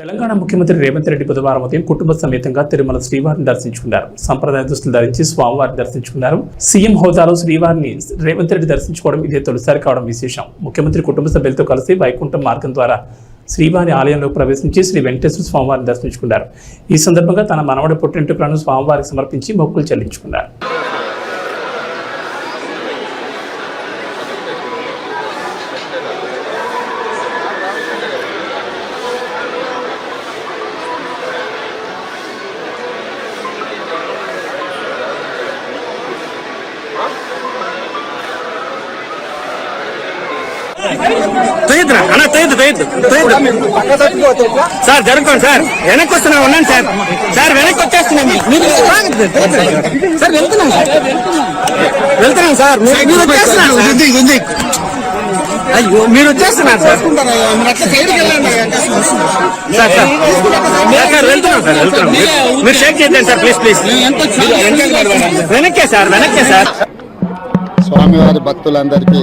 తెలంగాణ ముఖ్యమంత్రి రేవంత్ రెడ్డి బుధవారం ఉదయం కుటుంబ సమేతంగా తిరుమల శ్రీవారిని దర్శించుకున్నారు. సంప్రదాయ దుస్తులు ధరించి స్వామివారిని దర్శించుకున్నారు. సీఎం హోదాలో శ్రీవారిని రేవంత్ రెడ్డి దర్శించుకోవడం ఇదే తొలిసారి కావడం విశేషం. ముఖ్యమంత్రి కుటుంబ సభ్యులతో కలిసి వైకుంఠం మార్గం ద్వారా శ్రీవారి ఆలయంలో ప్రవేశించి శ్రీ వెంకటేశ్వర స్వామివారిని దర్శించుకున్నారు. ఈ సందర్భంగా తన మనవడి పుట్టింటుకలను స్వామివారికి సమర్పించి మొక్కులు చెల్లించుకున్నారు. తొయ్యద్దురా. అన్న తొయ్యద్దు తొయ్యద్దు తొయ్యద్దు. Sir జరుగుకోండి sir. వెనక్కి వస్తున్నా ఉన్నాను సార్ సార్ వెనక్కి వచ్చేస్తున్నాం సార్. వెళ్తున్నాం సార్. వెళ్తున్నాం సార్. మీరు- వచ్చేస్తున్నారు. అయ్యో మీరు వచ్చేస్తున్నారు sir. Sir sir. Sir, sir వెళ్తున్నాం సార్ వెళ్తున్నాం. మీరు- షేక్ చేద్దాం సార్ ప్లీజ్ ప్లీజ్. వెనక్కే సార్ వెనక్కే సార్. స్వామివారి భక్తులందరికీ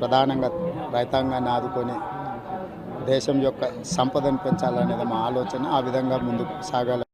ప్రధానంగా రైతాంగాన్ని ఆదుకొని దేశం యొక్క సంపదను పెంచాలనేది మా ఆలోచన. ఆ విధంగా ముందుకు సాగాలి